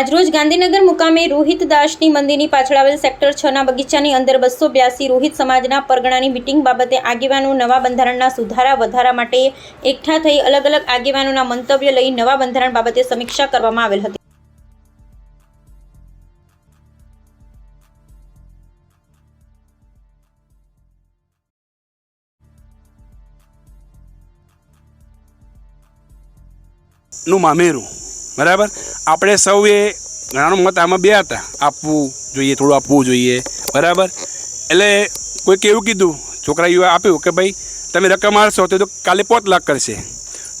આજરોજ ગાંધીનગર મુકામે રોહિત દાસની મંદિરની પાછળ આવેલ સેક્ટર છ ના બગીચાની અંદર બસો બ્યાસી રોહિત સમાજના પરગણાની મિટિંગ બાબતે આગેવાનો નવા બંધારણના સુધારા વધારા માટે એકઠા થઈ અલગ અલગ આગેવાનોના મંતવ્ય લઈ નવા બંધારણ બાબતે સમીક્ષા કરવામાં આવેલ હતી. નું મામેરું. બરાબર? આપણે સૌએ ઘણાનો મત આમાં બે હતા. આપવું જોઈએ, થોડું આપવું જોઈએ. બરાબર? એટલે કોઈક એવું કીધું, છોકરાએ આપ્યું કે ભાઈ, તમે રકમ આપશો તો કાલે પાંચ લાખ કરશે.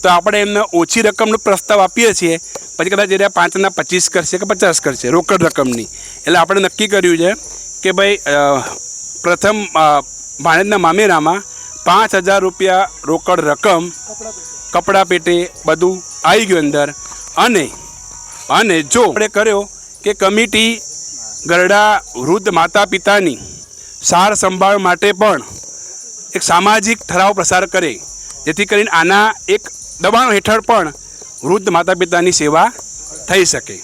તો આપણે એમને ઓછી રકમનો પ્રસ્તાવ આપીએ છીએ. પછી કદાચ જ્યારે પાંચના પચીસ કરશે કે પચાસ કરશે, રોકડ રકમની. એટલે આપણે નક્કી કર્યું છે કે ભાઈ પ્રથમ ભાણેજના મામેરામાં પાંચ હજાર રૂપિયા રોકડ રકમ, કપડાં પેટે બધું આવી ગયું અંદર. અને અને જો આપણે કર્યો કે કમિટી ગરડા વૃદ્ધ માતા પિતાની સાર સંભાળ માટે પણ એક સામાજિક ઠરાવ પ્રસાર કરે, જેથી કરીને આના એક દબાણ હેઠળ પણ વૃદ્ધ માતા પિતાની સેવા થઈ શકે.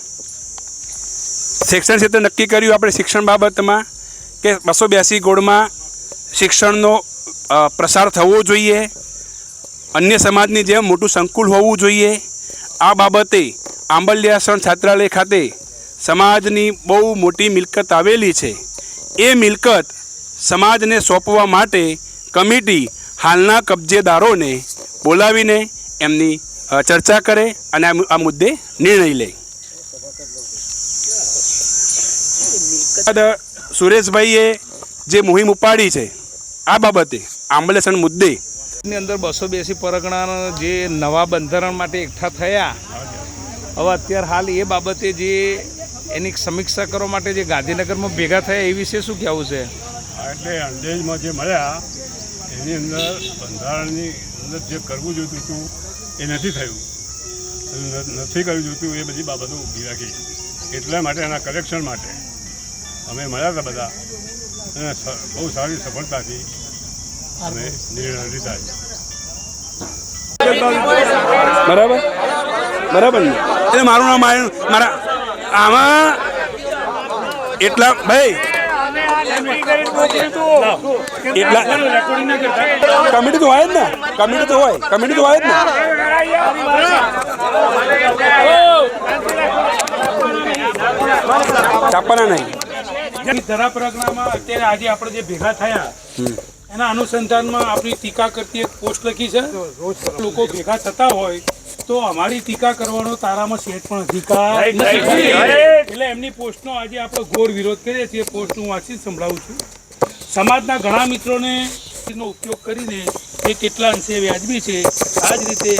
શિક્ષણ ક્ષેત્રે નક્કી કર્યું આપણે શિક્ષણ બાબતમાં કે બસો બ્યાસી ગોળમાં શિક્ષણનો પ્રસાર થવો જોઈએ. અન્ય સમાજની જેમ મોટું સંકુલ હોવું જોઈએ. આ બાબતે આંબલિયાસણ છાત્રાલય ખાતે સમાજની બહુ મોટી મિલકત આવેલી છે. એ મિલકત સમાજને સોંપવા માટે કમિટી હાલના કબજેદારોને બોલાવીને એમની ચર્ચા કરે અને આ મુદ્દે નિર્ણય લે. સુરેશભાઈએ જે મુહિમ ઉપાડી છે, આ બાબતે આંબલેસણ મુદ્દે ની અંદર બસો બેસી પરગણા જે નવા બંધારણ માટે એકઠા થયા, હવે અત્યારે હાલ એ બાબતે જે એની સમીક્ષા કરવા માટે જે ગાંધીનગરમાં ભેગા થયા, એ વિશે શું કહેવું છે? એટલે અંડેજમાં જે મળ્યા, એની અંદર બંધારણની અંદર જે કરવું જોઈતું હતું, એ નથી થયું. નથી કરવું જોઈતું, એ બધી બાબતો ઊભી રાખી. એટલા માટે એના કલેક્શન માટે અમે મળ્યા હતા બધા. બહુ સારી સફળતાથી અમે નિર્ણય લીધા છે. બરાબર? બરાબર ને? એટલે મારું નામ આવ્યું મારા આમાં એટલા ભાઈ એટલા કમિટી તો હોય જ ને. કમિટી તો હોય. કમિટી તો હોય જ ને. કાપવાના નહીં. ધરા પ્રજ્ઞામાં અત્યારે આજે આપણે જે ભેગા થયા એના અનુસંધાનમાં આપણી ટીકા કરતી એક પોસ્ટ લખી છે. લોકો ભેગા થતા હોય તો અમારી ટીકા કરવાનો તારામાં સેટ પણ અધિકાર એટલે એમની પોસ્ટનો આજે આપણે ઘોર વિરોધ કરીએ છીએ. પોસ્ટ હું વાંચી સંભળાવું છું. સમાજના ઘણા મિત્રોને નો ઉપયોગ કરીને એ કેટલા અંશે વ્યાજબી છે આ જ રીતે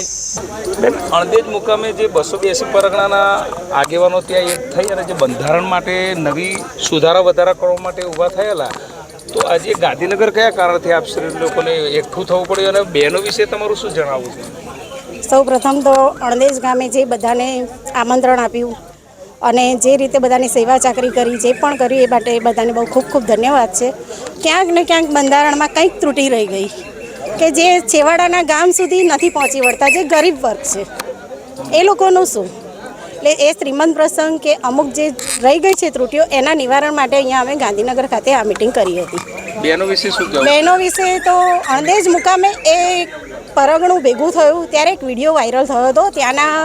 અણદેજ મુકામે જે બસો બેસી પરગણાના આગેવાનો ત્યાં એક થઈ અને જે બંધારણ માટે નવી સુધારા વધારા કરવા માટે ઊભા થયેલા તો આજે ગાંધીનગર કયા કારણથી આપ શ્રી લોકોને એકઠું થવું પડ્યું અને બહેનો વિશે તમારું શું જણાવવું છે? સૌ પ્રથમ તો અણદેશ ગામે જે બધાને આમંત્રણ આપ્યું અને જે રીતે બધાની સેવા ચાકરી કરી, જે પણ કર્યું એ માટે બધાને બહુ ખૂબ ખૂબ ધન્યવાદ છે. ક્યાંક ને ક્યાંક બંધારણમાં કંઈક ત્રુટી રહી ગઈ કે જે છેવાડાના ગામ સુધી નથી પહોંચી વળતા, જે ગરીબ વર્ગ છે. એ લોકોનું શું? એટલે એ શ્રીમંત પ્રસંગ કે અમુક જે રહી ગઈ છે ત્રુટિઓ એના નિવારણ માટે અહીંયા અમે ગાંધીનગર ખાતે આ મિટિંગ કરી હતી. બહેનો વિશે શું બહેનો વિશે તો અણદેજ મુકામે એ પરગણું ભેગું થયું ત્યારે એક વીડિયો વાયરલ થયો હતો ત્યાંના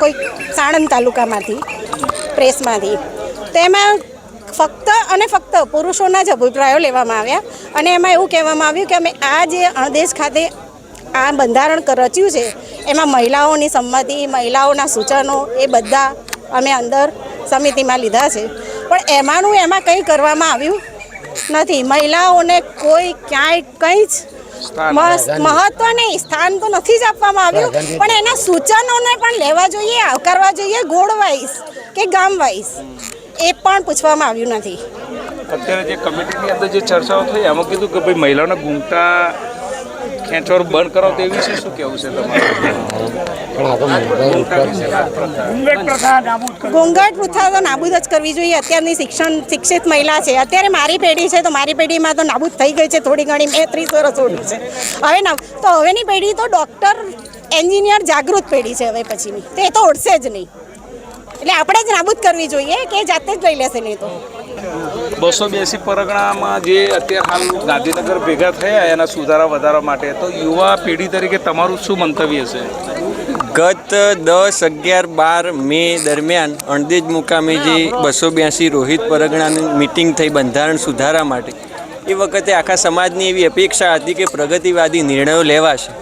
કોઈ સાણંદ તાલુકામાંથી પ્રેસમાંથી. તેમાં ફક્ત અને ફક્ત પુરુષોના જ અભિપ્રાયો લેવામાં આવ્યા અને એમાં એવું કહેવામાં આવ્યું કે અમે આ જે અણદેશ ખાતે આ બંધારણ રચ્યું છે એમાં મહિલાઓની સંમતિ મહિલાઓના સૂચનો એ બધા અમે અંદર સમિતિમાં લીધા છે. પણ એમાંનું એમાં કંઈ કરવામાં આવ્યું નથી. મહિલાઓને કોઈ ક્યાંય કંઈ જ મહત્વ નહીં સ્થાન તો નથી જ આપવામાં આવ્યું. પણ એના સૂચનોને પણ લેવા જોઈએ આવકારવા જોઈએ ગોળ વાઇઝ કે ગામ વાઇઝ એ પણ પૂછવામાં આવ્યું નથી. અત્યારે જે કમિટીની અંદર જે ચર્ચાઓ થઈ એમાં કીધું કે ભાઈ મહિલાઓના ઘૂમટા ખેંચવાનું બંધ કરો તે વિશે શું કેવું છે. ઘોંઘાટ પ્રથા તો નાબૂદ જ કરવી જોઈએ. અત્યારની શિક્ષણ શિક્ષિત મહિલા છે. અત્યારે મારી પેઢી છે તો મારી પેઢીમાં તો નાબૂદ થઈ ગઈ છે થોડી ઘણી. મેં ત્રીસ વર્ષ ઓળું છે. હવે ના, તો હવેની પેઢી તો ડૉક્ટર, એન્જિનિયર, જાગૃત પેઢી છે હવે પછીની. તે તો ઓળશે જ નહીં. એટલે આપણે જ નાબૂદ કરવી જોઈએ કે જાતે જ લઈ લેશે નહીં તો. બસો બ્યાસી પરગણામાં જે અત્યારે હાલ ગાંધીનગર ભેગા થયા એના સુધારા વધારા માટે, તો યુવા પેઢી તરીકે તમારું શું મંતવ્ય છે? ગત દસ અગિયાર બાર મે દરમિયાન અણદેજ મુકામે જે બસો બ્યાસી રોહિત પરગણાની મિટિંગ થઈ બંધારણ સુધારા માટે. એ વખતે આખા સમાજની એવી અપેક્ષા હતી કે પ્રગતિવાદી નિર્ણયો લેવાશે.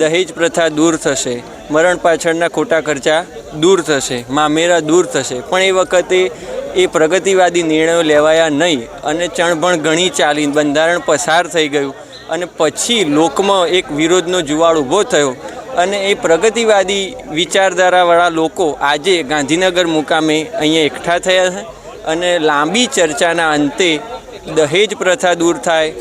દહેજ પ્રથા દૂર થશે, મરણ પાછળના ખોટા ખર્ચા દૂર થશે, મામેરા દૂર થશે. પણ એ વખતે એ પ્રગતિવાદી નિર્ણયો લેવાયા નહીં અને ચણભણ ઘણી ચાલી, બંધારણ પસાર થઈ ગયું અને પછી લોકમાં એક વિરોધનો જુવાળ ઊભો થયો અને એ પ્રગતિવાદી વિચારધારાવાળા લોકો આજે ગાંધીનગર મુકામે અહીંયા એકઠા થયા છે અને લાંબી ચર્ચાના અંતે દહેજ પ્રથા દૂર થાય,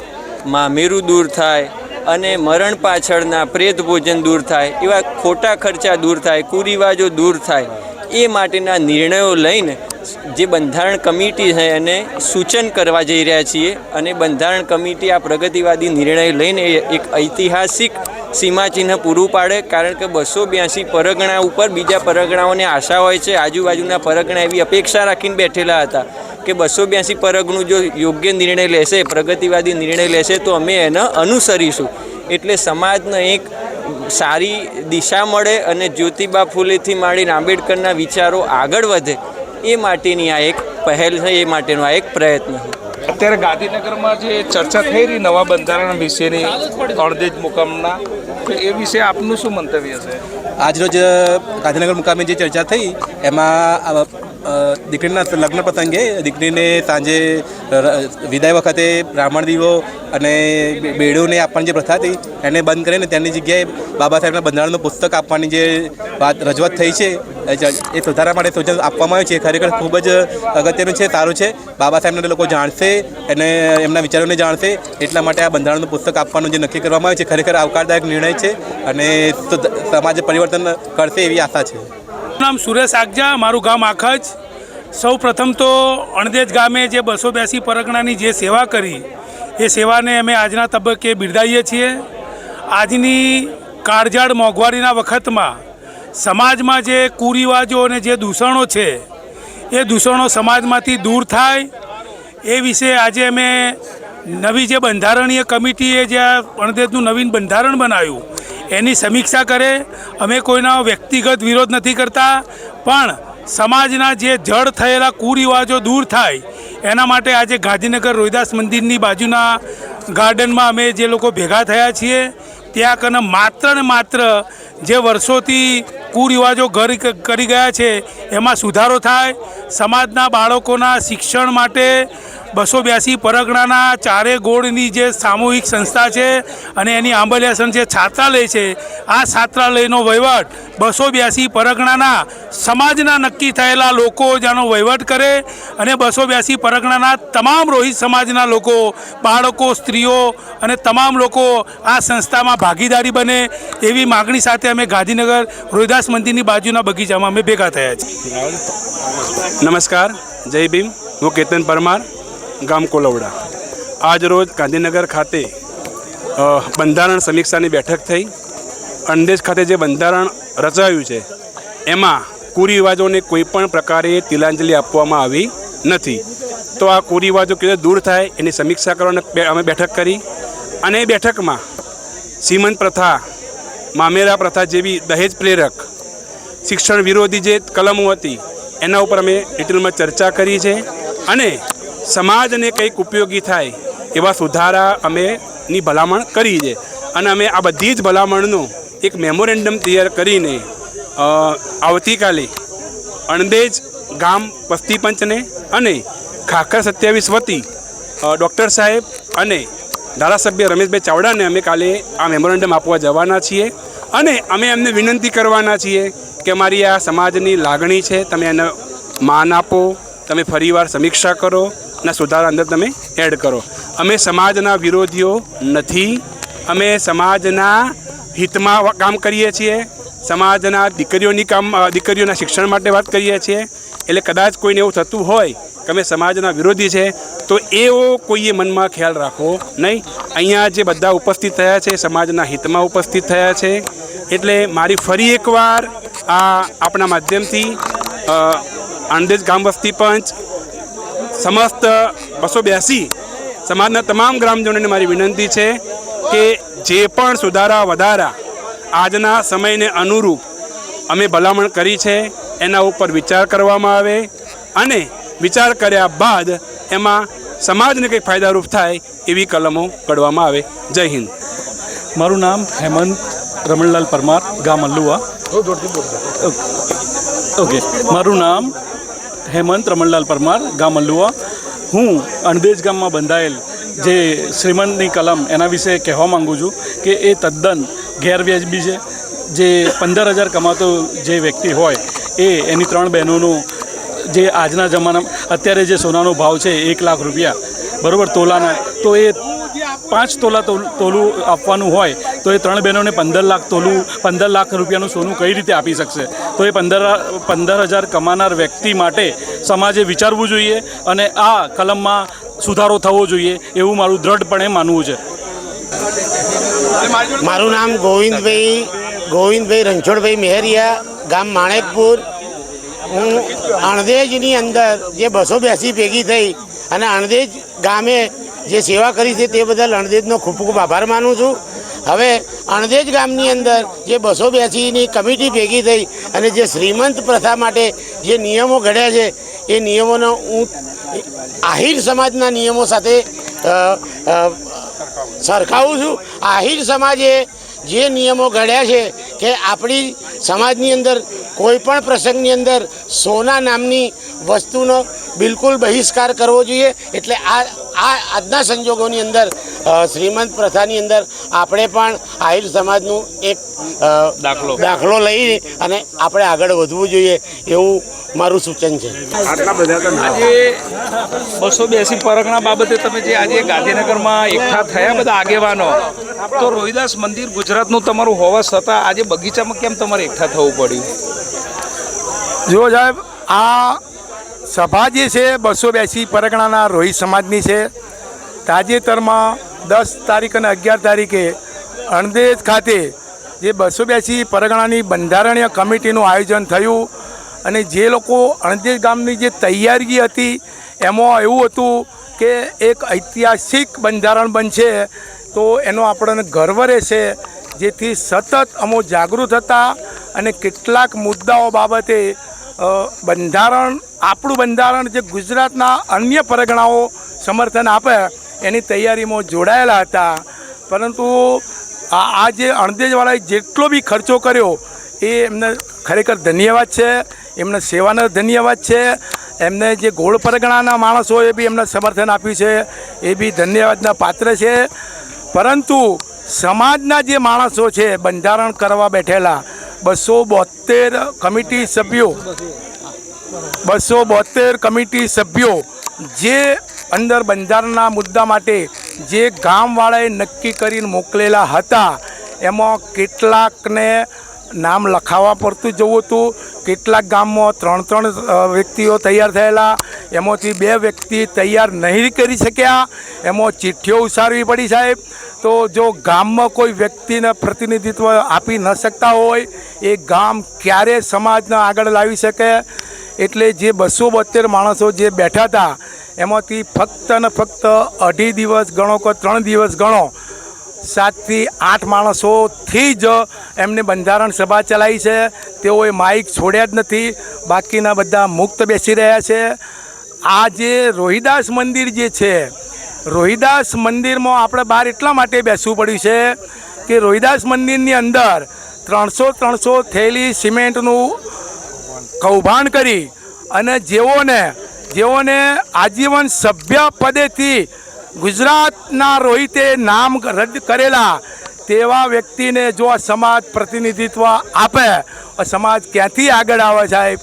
મામેરું દૂર થાય અને મરણ પાછળના પ્રેત ભોજન દૂર થાય, એવા ખોટા ખર્ચા દૂર થાય, કુરિવાજો દૂર થાય, એ માટેના નિર્ણયો લઈને જે બંધારણ કમિટી છે એને સૂચન કરવા જઈ રહ્યા છીએ અને બંધારણ કમિટી આ પ્રગતિવાદી નિર્ણય લઈને એક ઐતિહાસિક સીમાચિહ્ન પૂરું પાડે, કારણ કે બસો બ્યાસી પરગણા ઉપર બીજા પરગણાઓને આશા હોય છે. આજુબાજુના પરગણા એવી અપેક્ષા રાખીને બેઠેલા હતા કે બસો બ્યાસી પરગણું જો યોગ્ય નિર્ણય લેશે, પ્રગતિવાદી નિર્ણય લેશે, તો અમે એને અનુસરીશું. એટલે સમાજને એક સારી દિશા મળે અને જ્યોતિબા ફૂલેથી માંડીને આંબેડકરના વિચારો આગળ વધે. એ માટેની આ એક પહેલ છે એ માટેનો આ એક પ્રયત્ન છે. અત્યારે ગાંધીનગરમાં જે ચર્ચા થઈ રહી નવા બંધારણ વિશેની અણદેજ મુકામના તો એ વિશે આપનું શું મંતવ્ય છે? આજરોજ ગાંધીનગર મુકામે જે ચર્ચા થઈ એમાં દીકરીના લગ્ન પ્રસંગે, દીકરીને સાંજે વિદાય વખતે બ્રાહ્મણ દીવો અને બેડુને આપવાની જે પ્રથા હતી, એને બંધ કરીને તેની જગ્યાએ બાબા સાહેબના બંધારણનું પુસ્તક આપવાની જે વાત, રજૂઆત થઈ છે, એ સુધારા માટે સૂચન આપવામાં આવ્યું છે. ખરેખર ખૂબ જ અગત્યનું છે, સારું છે. બાબા સાહેબને લોકો જાણશે અને એમના વિચારોને જાણશે, એટલા માટે આ બંધારણનું પુસ્તક આપવાનું જે નક્કી કરવામાં આવ્યું છે, ખરેખર આવકારદાયક નિર્ણય છે અને સમાજ પરિવર્તન કરશે એવી આશા છે. નામ સુરેશ આગજા, મારું ગામ આખજ. સૌ પ્રથમ તો અણદેજ ગામે જે બસો બ્યાસી પરગણાની જે સેવા કરી, એ સેવાને અમે આજના તબક્કે બિરદાવીએ છીએ. આજની કાળજાળ મોંઘવારીના વખતમાં સમાજમાં જે કુરિવાજો અને જે દૂષણો છે, એ દૂષણો સમાજમાંથી દૂર થાય. એ વિશે આજે અમે નવી જે બંધારણીય કમિટીએ જે આ અણદેશનું નવીન બંધારણ બનાવ્યું, એની સમીક્ષા કરે. અમે કોઈના વ્યક્તિગત વિરોધ નથી કરતા, પણ સમાજના જે જડ થયેલા કુરિવાજો દૂર થાય, એના માટે આજે ગાંધીનગર રોહિદાસ મંદિરની બાજુના ગાર્ડનમાં અમે જે લોકો ભેગા થયા છીએ, ત્યાં કને માત્ર ને માત્ર જે વર્ષોથી કુરિવાજો ઘર કરી ગયા છે, એમાં સુધારો થાય. સમાજના બાળકોના શિક્ષણ માટે બસો બ્યાસી પરગણાના ચારે ગોળની જે સામૂહિક સંસ્થા છે અને એની આંબલિયાસન જે છાત્રાલય છે, આ છાત્રાલયનો વહીવટ બસો બ્યાસી પરગણાના સમાજના નક્કી થયેલા લોકો જેનો વહીવટ કરે અને બસો બ્યાસી પરગણાના તમામ રોહિત સમાજના લોકો, બાળકો, સ્ત્રીઓ અને તમામ લોકો આ સંસ્થામાં ભાગીદારી બને એવી માગણી સાથે અમે ગાંધીનગર રોહિદાસ મંદિરની બાજુના બગીચામાં અમે ભેગા થયા છીએ. નમસ્કાર, જય ભીમ. હું કેતન પરમાર. ગામ કોલવડા. આજ રોજ ગાંધીનગર ખાતે બંધારણ સમીક્ષાની બેઠક થઈ. અંદેજ ખાતે જે બંધારણ રચાયું છે, એમાં કુરિવાજોને કોઈ પણ પ્રકારે તિલાંજલિ આપવામાં આવી નથી. તો આ કુરિવાજો કેવી રીતે દૂર થાય, એની સમીક્ષા કરવાની અમે બેઠક કરી. અને એ બેઠકમાં સીમંત પ્રથા, મામેરા પ્રથા જેવી દહેજ પ્રેરક, શિક્ષણ વિરોધી જે કલમો હતી, એના ઉપર અમે ડિટેલમાં ચર્ચા કરી છે. અને સમાજને કંઈક ઉપયોગી થાય એવા સુધારા અમે ની ભલામણ કરી છે. અને અમે આ બધી જ ભલામણનો એક મેમોરેન્ડમ તૈયાર કરીને આવતીકાલે અણદેજ ગામ વસ્તી પંચને અને ખાખર સત્યાવીસ વતી ડૉક્ટર સાહેબ અને ધારાસભ્ય રમેશભાઈ ચાવડાને અમે કાલે આ મેમોરેન્ડમ આપવા જવાના છીએ. અને અમે એમને વિનંતી કરવાના છીએ કે અમારી આ સમાજની લાગણી છે, તમે એને માન આપો, તમે ફરીવાર સમીક્ષા કરો અને સુધારા અંદર તમે એડ કરો. અમે સમાજના વિરોધીઓ નથી. અમે સમાજના હિતમાં કામ કરીએ છીએ. સમાજના દીકરીઓની કામ દીકરીઓના શિક્ષણ માટે વાત કરીએ છીએ. એટલે કદાચ કોઈને એવું થતું હોય કે અમે સમાજના વિરોધી છે, તો એવો કોઈએ મનમાં ખ્યાલ રાખવો નહીં. અહીંયા જે બધા ઉપસ્થિત થયા છે, સમાજના હિતમાં ઉપસ્થિત થયા છે, એટલે મારી ફરી એકવાર આ આપણા માધ્યમથી આણંદેજ ગામ વસ્તી પંચ સમસ્ત બસો બ્યાસી સમાજના તમામ ગ્રામજનોને મારી વિનંતી છે કે જે પણ સુધારા વધારા આજના સમયને અનુરૂપ અમે ભલામણ કરી છે એના ઉપર વિચાર કરવામાં આવે અને વિચાર કર્યા બાદ એમાં સમાજને કંઈક ફાયદારૂપ થાય એવી કલમો ઘડવામાં આવે. જય હિન્દ. મારું નામ હેમંત રમણલાલ પરમાર ગામ અલ્લુવા. ઓકે. મારું નામ હેમંત રમણલાલ પરમાર, ગામ અલ્લુવા. હું અણદેજ ગામમાં બંધાયેલ જે શ્રીમંતની કલમ એના વિશે કહેવા માગું છું કે એ તદ્દન ગેરવ્યાજબી છે. જે પંદર હજાર કમાતો જે વ્યક્તિ હોય એ એની ત્રણ બહેનોનું જે આજના જમાનામાં અત્યારે જે સોનાનો ભાવ છે એક લાખ રૂપિયા, બરાબર, તોલાના, તો એ પાંચ તોલા તોલ- તોલું આપવાનું હોય તો એ ત્રણ બહેનોને પંદર લાખ તોલું, પંદર લાખ રૂપિયાનું સોનું કઈ રીતે આપી શકશે? તો એ પંદર પંદર હજાર કમાનાર વ્યક્તિ માટે સમાજે વિચારવું જોઈએ અને આ કલમમાં સુધારો થવો જોઈએ એવું મારું દ્રઢપણે માનવું છે. મારું નામ ગોવિંદભાઈ ગોવિંદભાઈ રણછોડભાઈ મેહરિયા, ગામ માણેકપુર. હું અણદેજની અંદર જે બસો બેસી ભેગી થઈ અને અણદેજ ગામે જે સેવા કરી છે તે બદલ અણદેજનો ખૂબ ખૂબ આભાર માનું છું. હવે અણદેજ ગામની અંદર જે બસો બેસીની કમિટી ભેગી થઈ અને જે શ્રીમંત પ્રથા માટે જે નિયમો ઘડ્યા છે, એ નિયમોનો હું આહિર સમાજના નિયમો સાથે સરખાવું છું. આહિર સમાજે જે નિયમો ઘડ્યા છે કે આપણી સમાજની અંદર કોઈ પણ પ્રસંગની અંદર સોના નામની વસ્તુનો બિલકુલ બહિષ્કાર કરવો જોઈએ. એટલે આ આ આજના સંજોગોની અંદર શ્રીમંત પ્રથાની અંદર આપણે પણ આહિર સમાજનું એક દાખલો. દાખલો લઈ અને આપણે આગળ વધવું જોઈએ એવું મારું સૂચન છે. આજે બસો બેસી પરગણા બાબતે તમે જે આજે ગાંધીનગરમાં એકઠા થયા બધા આગેવાનો તો રોહિદાસ મંદિર ગુજરાતનું તમારું હોવા છતાં આજે બગીચામાં કેમ તમારે એકઠા થવું પડ્યું? જુઓ સાહેબ આ સભા જે છે, બસો બેસી પરગણાના રોહિત સમાજની છે. તાજેતરમાં દસ તારીખ અને અગિયાર તારીખે અણદેજ ખાતે જે બસો બેસી પરગણાની બંધારણીય કમિટીનું આયોજન થયું અને જે લોકો અણદેજ ગામની જે તૈયારી હતી, એમાં એવું હતું કે એક ઐતિહાસિક બંધારણ બનશે, તો એનો આપણને ગર્વ રહેશે. જેથી સતત અમો જાગૃત હતા અને કેટલાક મુદ્દાઓ બાબતે બંધારણ, આપણું બંધારણ જે ગુજરાતના અન્ય પરગણાઓ સમર્થન આપે, એની તૈયારીમાં જોડાયેલા હતા. પરંતુ આ જે અણદેજવાળાએ જેટલો બી ખર્ચો કર્યો, એ એમને ખરેખર ધન્યવાદ છે, એમને સેવાનો ધન્યવાદ છે, એમને જે ગોળ પરગણાના માણસોએ બી એમને સમર્થન આપ્યું છે, એ બી ધન્યવાદના પાત્ર છે. પરંતુ સમાજના જે માણસો છે, બંધારણ કરવા બેઠેલા બસો બોતેર કમિટી સભ્યો. બસો બોતેર કમિટી સભ્યો જે અંદર બંધારણના મુદ્દા માટે જે ગામવાળાએ નક્કી કરીને મોકલેલા હતા, એમાં કેટલાકને નામ લખાવવા પડતું જવું હતું. કેટલાક ગામમાં ત્રણ ત્રણ વ્યક્તિઓ તૈયાર થયેલા, એમાંથી બે વ્યક્તિ તૈયાર નહીં કરી શક્યા. એમાં ચિઠ્ઠીઓ ઉસારવી પડી સાહેબ. તો જો ગામમાં કોઈ વ્યક્તિને પ્રતિનિધિત્વ આપી ન શકતા હોય, એ ગામ ક્યારે સમાજને આગળ લાવી શકે? એટલે જે બસો બોતેર માણસો જે બેઠા હતા, એમાંથી ફક્ત ને ફક્ત અઢી દિવસ ગણો કે ત્રણ દિવસ ગણો સાતથી આઠ માણસોથી જ એમને બંધારણ સભા ચલાવી છે. તેઓએ માઇક છોડ્યા જ નથી. બાકીના બધા મુક્ત બેસી રહ્યા છે. આ જે રોહિદાસ મંદિર જે છે રોહિદાસ મંદિરમાં આપણે બહાર એટલા માટે બેસવું પડ્યું છે કે રોહિદાસ મંદિરની અંદર ત્રણસો ત્રણસો થેલી સિમેન્ટનું કૌભાંડ કરી અને જેઓને જેઓને આજીવન સભ્ય પદેથી ગુજરાતના રોહિતે નામ રદ કરેલા તેવા વ્યક્તિને જો આ સમાજ પ્રતિનિધિત્વ આપે સમાજ ક્યાંથી આગળ આવે સાહેબ?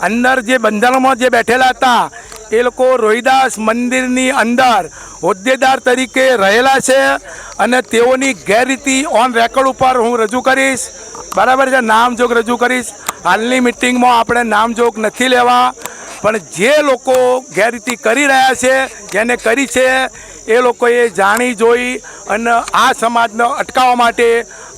અંદર જે બંધારણમાં જે બેઠેલા હતા, એ લોકો રોહિદાસ મંદિરની અંદર હોદ્દેદાર તરીકે રહેલા છે અને તેઓની ગેરરીતિ ઓન રેકોર્ડ ઉપર હું રજૂ કરીશ. બરાબર છે, નામજોગ રજૂ કરીશ. હાલની મિટિંગમાં આપણે નામજોગ નથી લેવા, પણ જે લોકો ગેરરીતિ કરી રહ્યા છે, જેને કરી છે, એ લોકોએ જાણી જોઈ અને આ સમાજને અટકાવવા માટે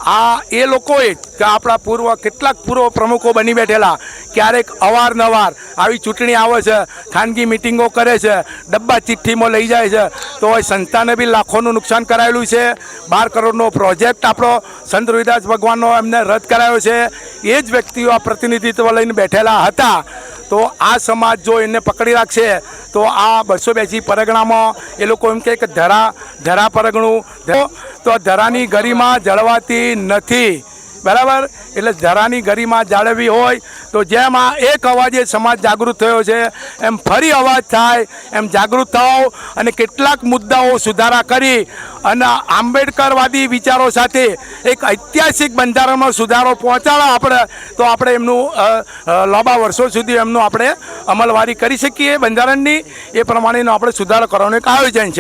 આ એ લોકોએ કે આપણા પૂર્વ કેટલાક પૂર્વ પ્રમુખો બની બેઠેલા, ક્યારેક અવારનવાર આવી ચૂંટણી આવે છે, ખાનગી મિટિંગો કરે છે, ડબ્બા ચિઠ્ઠીમાં લઈ જાય છે, તો એ સંસ્થાને બી લાખોનું નુકસાન કરાયેલું છે. બાર કરોડનો પ્રોજેક્ટ આપણો સંત રવિદાસ ભગવાનનો એમને રદ કરાયો છે. એ જ વ્યક્તિઓ આ પ્રતિનિધિત્વ લઈને બેઠેલા હતા. તો આ સમાજ જો એને પકડી રાખશે, તો આ બસો બેસી પરગણામાં એ લોકો એમ કહે કે ધરા ધરા પરગણું તો ધરાની ગરિમા જળવાતી નથી. બરાબર? એટલે ધરાની ગરિમા જાળવવી હોય તો જેમ આ એક અવાજે સમાજ જાગૃત થયો છે, એમ ફરી અવાજ થાય, એમ જાગૃત થાઓ અને કેટલાક મુદ્દાઓ સુધારા કરી અને આંબેડકરવાદી વિચારો સાથે એક ઐતિહાસિક બંધારણમાં સુધારો પહોંચાડો આપણે, તો આપણે એમનું લાંબા વર્ષો સુધી એમનું આપણે અમલવારી કરી શકીએ બંધારણની. એ પ્રમાણેનો આપણે સુધારો કરવાનું એક આયોજન છે.